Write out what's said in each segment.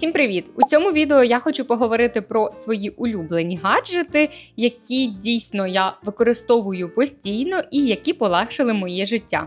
Всім привіт! У цьому відео я хочу поговорити про свої улюблені гаджети, які дійсно я використовую постійно і які полегшили моє життя.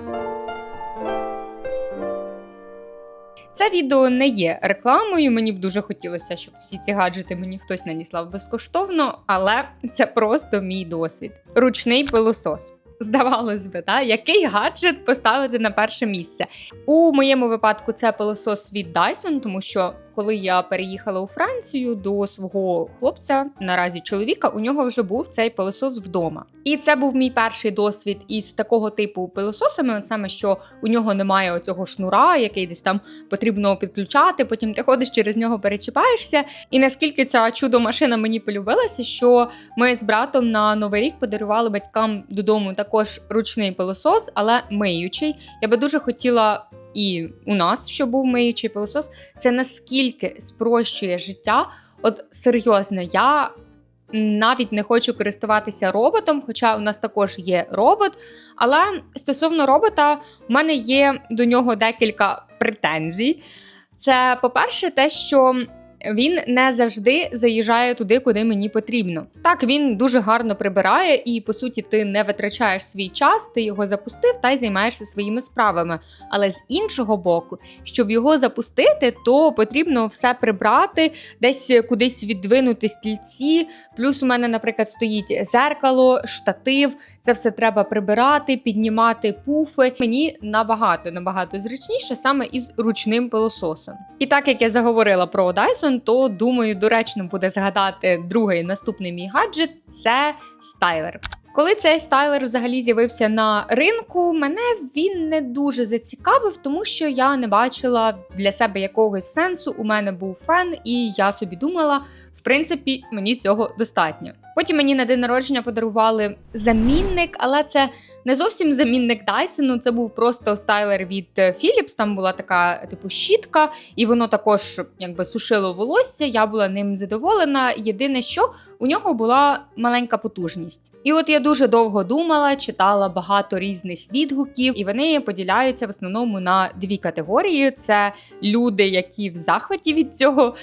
Це відео не є рекламою. Мені б дуже хотілося, щоб всі ці гаджети мені хтось надіслав безкоштовно, але це просто мій досвід. Ручний пилосос. Здавалось би, та який гаджет поставити на перше місце? У моєму випадку це пилосос від Dyson, тому що коли я переїхала у Францію до свого хлопця, наразі чоловіка, у нього вже був цей пилосос вдома. І це був мій перший досвід із такого типу пилососами. От саме що у нього немає оцього шнура, який десь там потрібно підключати. Потім ти ходиш через нього, перечіпаєшся. І наскільки ця чудо машина мені полюбилася, що ми з братом на новий рік подарували батькам додому також ручний пилосос, але миючий. Я би дуже хотіла. І у нас, що був миючий пилосос, це наскільки спрощує життя. От серйозно, я навіть не хочу користуватися роботом, хоча у нас також є робот. Але стосовно робота, в мене є до нього декілька претензій. Це, по-перше, те, що він не завжди заїжджає туди, куди мені потрібно. Так, він дуже гарно прибирає, і по суті, ти не витрачаєш свій час, ти його запустив та й займаєшся своїми справами. Але з іншого боку, щоб його запустити, то потрібно все прибрати, десь кудись віддвинути стільці. Плюс у мене, наприклад, стоїть зеркало, штатив. Це все треба прибирати, піднімати пуфи. Мені набагато набагато зручніше саме із ручним пилососом. І так як я заговорила про Dyson, то думаю, доречно буде згадати другий наступний мій гаджет це стайлер. Коли цей стайлер взагалі з'явився на ринку, мене він не дуже зацікавив, тому що я не бачила для себе якогось сенсу. У мене був фен, і я собі думала, в принципі, мені цього достатньо. Потім мені на день народження подарували замінник, але це не зовсім замінник Дайсону. Це був просто стайлер від Philips, Там була така типу щітка, і воно також якби сушило волосся. Я була ним задоволена. Єдине, що у нього була маленька потужність. І от я дуже довго думала, читала багато різних відгуків, і вони поділяються в основному на дві категорії: це люди, які в захваті від цього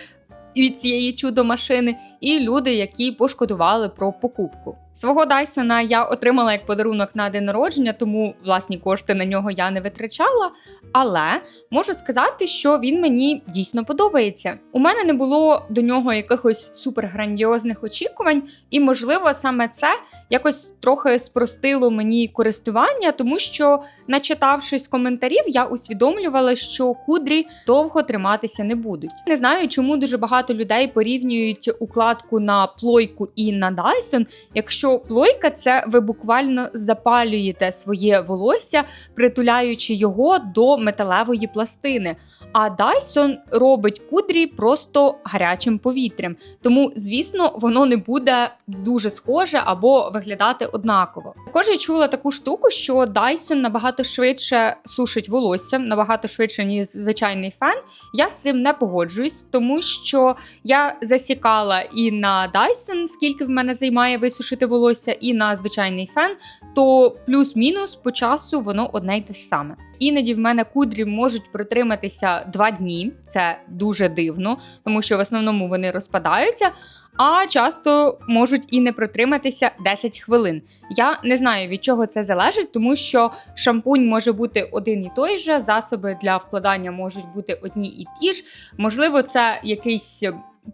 від цієї чудо-машини, і люди, які пошкодували про покупку. Свого Дайсона я отримала як подарунок на день народження, тому власні кошти на нього я не витрачала. Але можу сказати, що він мені дійсно подобається. У мене не було до нього якихось суперграндіозних очікувань, і, можливо, саме це якось трохи спростило мені користування, тому що, начитавшись коментарів, я усвідомлювала, що кудрі довго триматися не будуть. Не знаю, чому дуже багато людей порівнюють укладку на плойку і на Dyson, якщо що плойка це ви буквально запалюєте своє волосся, притуляючи його до металевої пластини. А Dyson робить кудрі просто гарячим повітрям. Тому, звісно, воно не буде дуже схоже або виглядати однаково. Також я чула таку штуку, що Dyson набагато швидше сушить волосся, набагато швидше, ніж звичайний фен. Я з цим не погоджуюсь, тому що я засікала і на Dyson, скільки в мене займає висушити волосся, і на звичайний фен, то плюс-мінус по часу воно одне й те ж саме. Іноді в мене кудрі можуть протриматися два дні, це дуже дивно, тому що в основному вони розпадаються, а часто можуть і не протриматися 10 хвилин. Я не знаю від чого це залежить, тому що шампунь може бути один і той же, засоби для вкладання можуть бути одні і ті ж. Можливо, це якийсь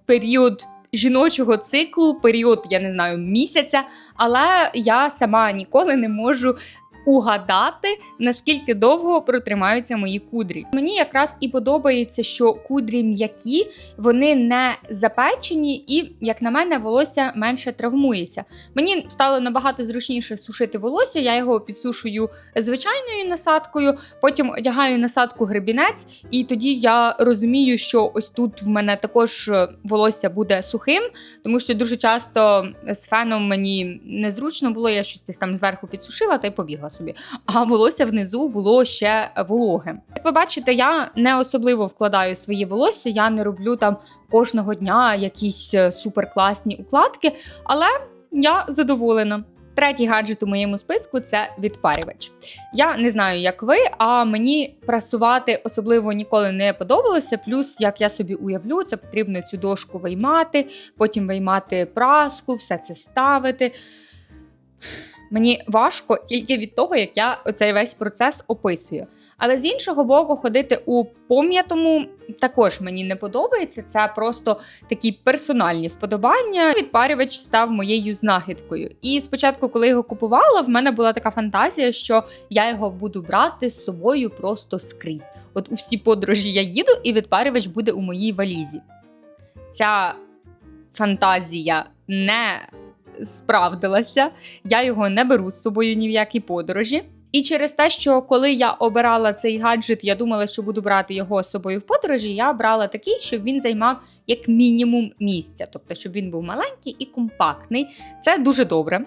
період. Жіночого циклу, період, я не знаю, місяця, але я сама ніколи не можу угадати, наскільки довго протримаються мої кудрі. Мені якраз і подобається, що кудрі м'які, вони не запечені, і, як на мене, волосся менше травмується. Мені стало набагато зручніше сушити волосся, я його підсушую звичайною насадкою, потім одягаю насадку гребінець, і тоді я розумію, що ось тут в мене також волосся буде сухим, тому що дуже часто з феном мені незручно було, я щось десь там зверху підсушила та й побігла собі, а волосся внизу було ще вологе. Як ви бачите, я не особливо вкладаю своє волосся, я не роблю там кожного дня якісь е, суперкласні укладки, але я задоволена. Третій гаджет у моєму списку це відпарювач. Я не знаю, як ви, а мені прасувати особливо ніколи не подобалося. Плюс, як я собі уявлю, це потрібно цю дошку виймати, потім виймати праску, все це ставити. Мені важко тільки від того, як я цей весь процес описую. Але з іншого боку, ходити у пом'ятому також мені не подобається. Це просто такі персональні вподобання. Відпарювач став моєю знахідкою. І спочатку, коли його купувала, в мене була така фантазія, що я його буду брати з собою просто скрізь. От у всі подорожі я їду, і відпарювач буде у моїй валізі. Ця фантазія не справдилася. Я його не беру з собою ні в які подорожі. І через те, що коли я обирала цей гаджет, я думала, що буду брати його з собою в подорожі. Я брала такий, щоб він займав як мінімум місця, тобто, щоб він був маленький і компактний. Це дуже добре.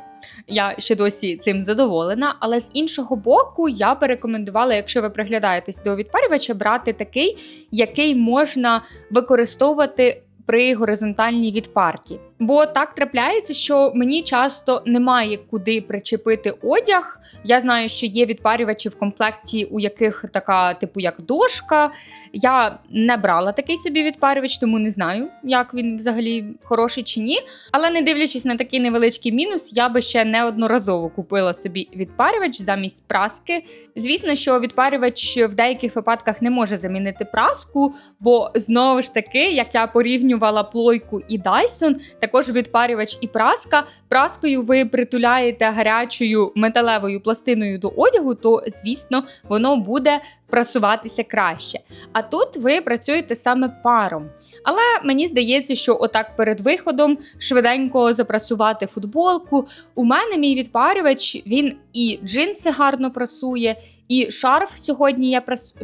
Я ще досі цим задоволена. Але з іншого боку, я порекомендувала, якщо ви приглядаєтесь до відпарювача, брати такий, який можна використовувати при горизонтальній відпарці. Бо так трапляється, що мені часто немає куди причепити одяг. Я знаю, що є відпарювачі в комплекті, у яких така, типу, як дошка. Я не брала такий собі відпарювач, тому не знаю, як він взагалі хороший чи ні. Але не дивлячись на такий невеличкий мінус, я би ще неодноразово купила собі відпарювач замість праски. Звісно, що відпарювач в деяких випадках не може замінити праску, бо знову ж таки, як я порівнювала плойку і Dyson, також відпарювач і праска. Праскою ви притуляєте гарячою металевою пластиною до одягу, то звісно воно буде прасуватися краще. А тут ви працюєте саме паром. Але мені здається, що отак перед виходом швиденько запрасувати футболку. У мене мій відпарювач він і джинси гарно прасує. І шарф сьогодні я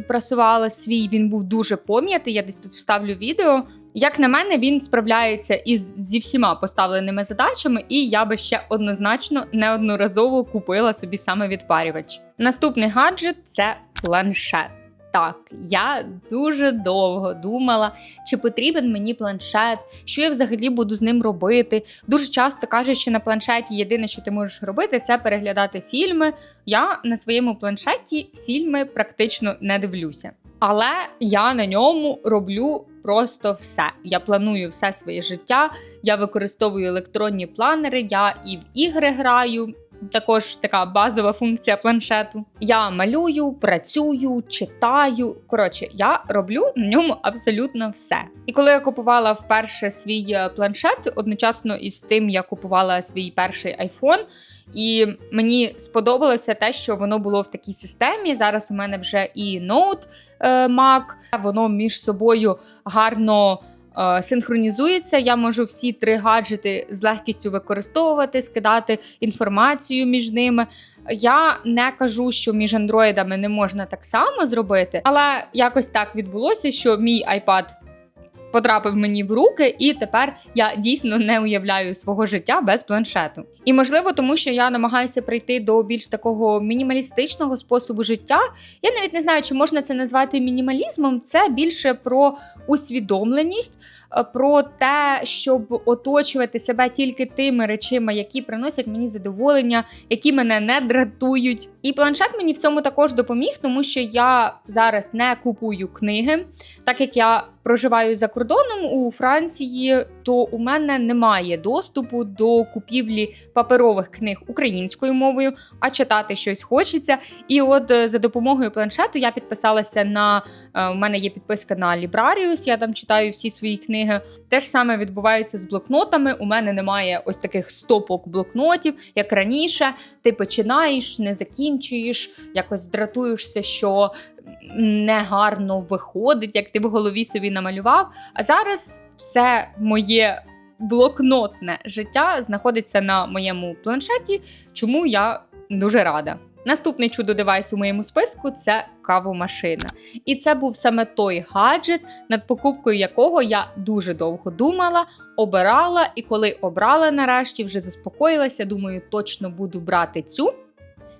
прасувала свій. Він був дуже пом'ятий. Я десь тут вставлю відео. Як на мене, він справляється із зі всіма поставленими задачами, і я би ще однозначно неодноразово купила собі саме відпарювач. Наступний гаджет це планшет. Так, я дуже довго думала, чи потрібен мені планшет, що я взагалі буду з ним робити. Дуже часто кажуть, що на планшеті єдине, що ти можеш робити, це переглядати фільми. Я на своєму планшеті фільми практично не дивлюся. Але я на ньому роблю просто все. Я планую все своє життя, я використовую електронні планери, я і в ігри граю. Також така базова функція планшету. Я малюю, працюю, читаю. Коротше, я роблю на ньому абсолютно все. І коли я купувала вперше свій е, планшет, одночасно із тим я купувала свій перший iPhone, і мені сподобалося те, що воно було в такій системі. Зараз у мене вже і ноут е, Mac, воно між собою гарно. Е, синхронізується, я можу всі три гаджети з легкістю використовувати, скидати інформацію між ними. Я не кажу, що між андроїдами не можна так само зробити, але якось так відбулося, що мій iPad потрапив мені в руки, і тепер я дійсно не уявляю свого життя без планшету. І можливо, тому що я намагаюся прийти до більш такого мінімалістичного способу життя. Я навіть не знаю, чи можна це назвати мінімалізмом. Це більше про усвідомленість, про те, щоб оточувати себе тільки тими речима, які приносять мені задоволення, які мене не дратують. І планшет мені в цьому також допоміг, тому що я зараз не купую книги, так як я проживаю за кордоном у Франції, то у мене немає доступу до купівлі паперових книг українською мовою, а читати щось хочеться. І от е, за допомогою планшету я підписалася на е, у мене є підписка на Librarius, Я там читаю всі свої книги. Те ж саме відбувається з блокнотами. У мене немає ось таких стопок блокнотів, як раніше. Ти починаєш, не закінчуєш, якось дратуєшся, що негарно виходить, як ти в голові собі намалював. А зараз все моє блокнотне життя знаходиться на моєму планшеті, чому я дуже рада. Наступний чудо девайс у моєму списку це кавомашина. І це був саме той гаджет, над покупкою якого я дуже довго думала, обирала, і коли обрала нарешті, вже заспокоїлася. Думаю, точно буду брати цю.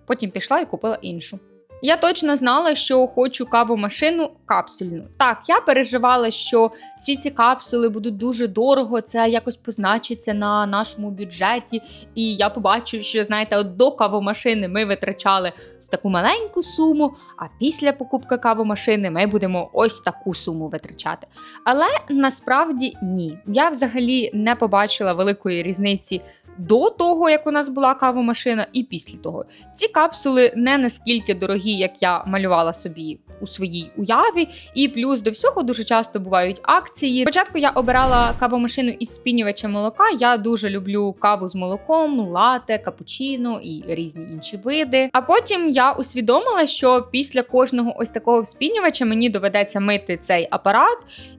Потім пішла і купила іншу. Я точно знала, що хочу кавомашину капсульну. Так, я переживала, що всі ці капсули будуть дуже дорого, це якось позначиться на нашому бюджеті. І я побачу, що знаєте, от до кавомашини ми витрачали таку маленьку суму, а після покупки кавомашини ми будемо ось таку суму витрачати. Але насправді ні. Я взагалі не побачила великої різниці до того, як у нас була кавомашина, і після того. Ці капсули не наскільки дорогі, як я малювала собі у своїй уяві. І плюс до всього дуже часто бувають акції. Спочатку я обирала кавомашину із спінювача молока. Я дуже люблю каву з молоком, лате, капучино і різні інші види. А потім я усвідомила, що після кожного ось такого вспінювача мені доведеться мити цей апарат,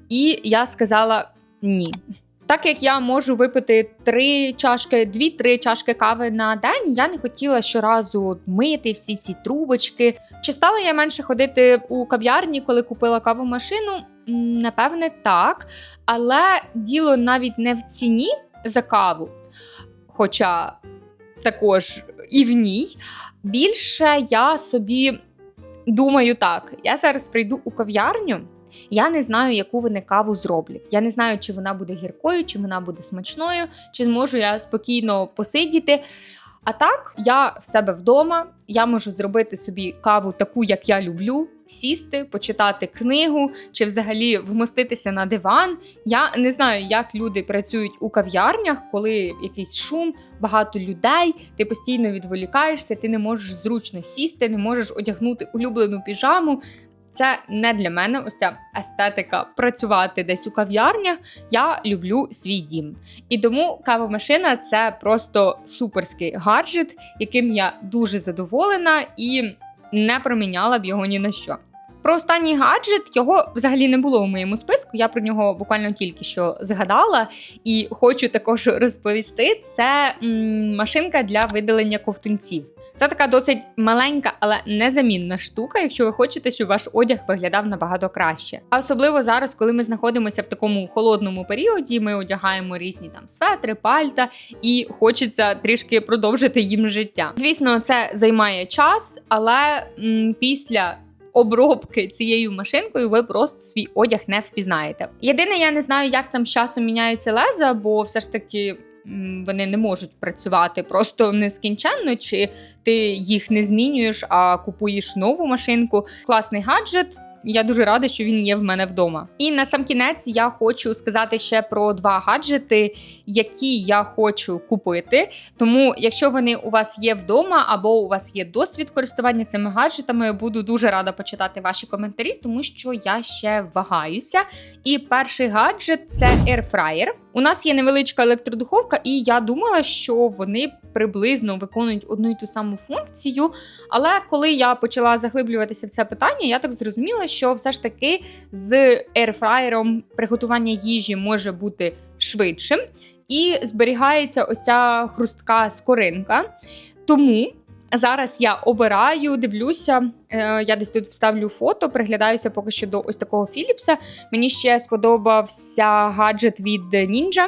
і я сказала ні. Так як я можу випити три чашки, дві-три чашки кави на день, я не хотіла щоразу мити всі ці трубочки. Чи стала я менше ходити у кав'ярні, коли купила кавомашину? М, Напевне, так. Але діло навіть не в ціні за каву, хоча також і в ній. Більше я собі думаю так: я зараз прийду у кав'ярню. Я не знаю, яку вони каву зроблять. Я не знаю, чи вона буде гіркою, чи вона буде смачною, чи зможу я спокійно посидіти. А так, я в себе вдома, я можу зробити собі каву таку, як я люблю, сісти, почитати книгу чи взагалі вмоститися на диван. Я не знаю, як люди працюють у кав'ярнях, коли якийсь шум, багато людей, ти постійно відволікаєшся, ти не можеш зручно сісти, не можеш одягнути улюблену піжаму. Це не для мене ось ця естетика працювати десь у кав'ярнях. Я люблю свій дім. І тому кавомашина це просто суперський гаджет, яким я дуже задоволена і не проміняла б його ні на що. Про останній гаджет його взагалі не було у моєму списку. Я про нього буквально тільки що згадала, і хочу також розповісти: це м, машинка для видалення ковтунців. Це така досить маленька, але незамінна штука, якщо ви хочете, щоб ваш одяг виглядав набагато краще. А особливо зараз, коли ми знаходимося в такому холодному періоді, ми одягаємо різні там светри, пальта, і хочеться трішки продовжити їм життя. Звісно, це займає час, але м, після. Обробки цією машинкою ви просто свій одяг не впізнаєте. Єдине, я не знаю, як там з часом міняються леза, бо все ж таки вони не можуть працювати просто нескінченно, чи ти їх не змінюєш, а купуєш нову машинку. Класний гаджет. Я дуже рада, що він є в мене вдома. І на сам кінець я хочу сказати ще про два гаджети, які я хочу купити. Тому, якщо вони у вас є вдома або у вас є досвід користування цими гаджетами, буду дуже рада почитати ваші коментарі, тому що я ще вагаюся. І перший гаджет це Airfryer. У нас є невеличка електродуховка, і я думала, що вони приблизно виконують одну і ту саму функцію. Але коли я почала заглиблюватися в це питання, я так зрозуміла, що все ж таки з ерфраєром приготування їжі може бути швидшим і зберігається ось ця хрустка скоринка. Тому. Зараз я обираю, дивлюся. Е, я десь тут вставлю фото, приглядаюся поки що до ось такого Філіпса. Мені ще сподобався гаджет від Ninja.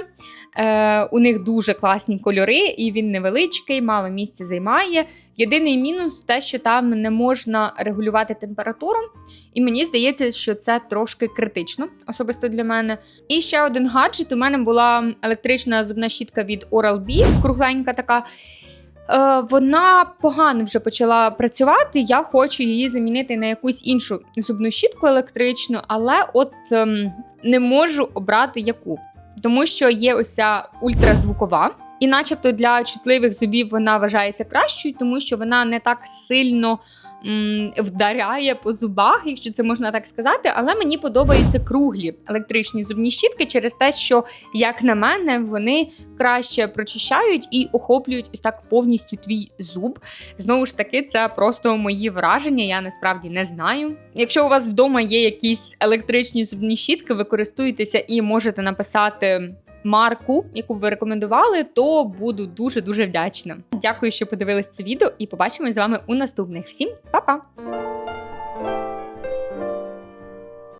Е, у них дуже класні кольори, і він невеличкий, мало місця займає. Єдиний мінус те, що там не можна регулювати температуру. І мені здається, що це трошки критично, особисто для мене. І ще один гаджет. У мене була електрична зубна щітка від Oral-B, кругленька така. Е, Вона погано вже почала працювати. Я хочу її замінити на якусь іншу зубну щітку електричну, але от ем, не можу обрати яку. Тому що є ось ця ультразвукова, і, начебто, для чутливих зубів вона вважається кращою, тому що вона не так сильно м, вдаряє по зубах, якщо це можна так сказати. Але мені подобаються круглі електричні зубні щітки через те, що, як на мене, вони краще прочищають і охоплюють ось так повністю твій зуб. Знову ж таки, це просто мої враження. Я насправді не знаю. Якщо у вас вдома є якісь електричні зубні щітки, ви користуєтеся і можете написати. Марку, яку б ви рекомендували, то буду дуже дуже вдячна. Дякую, що подивились це відео, і побачимось з вами у наступних. Всім па-па!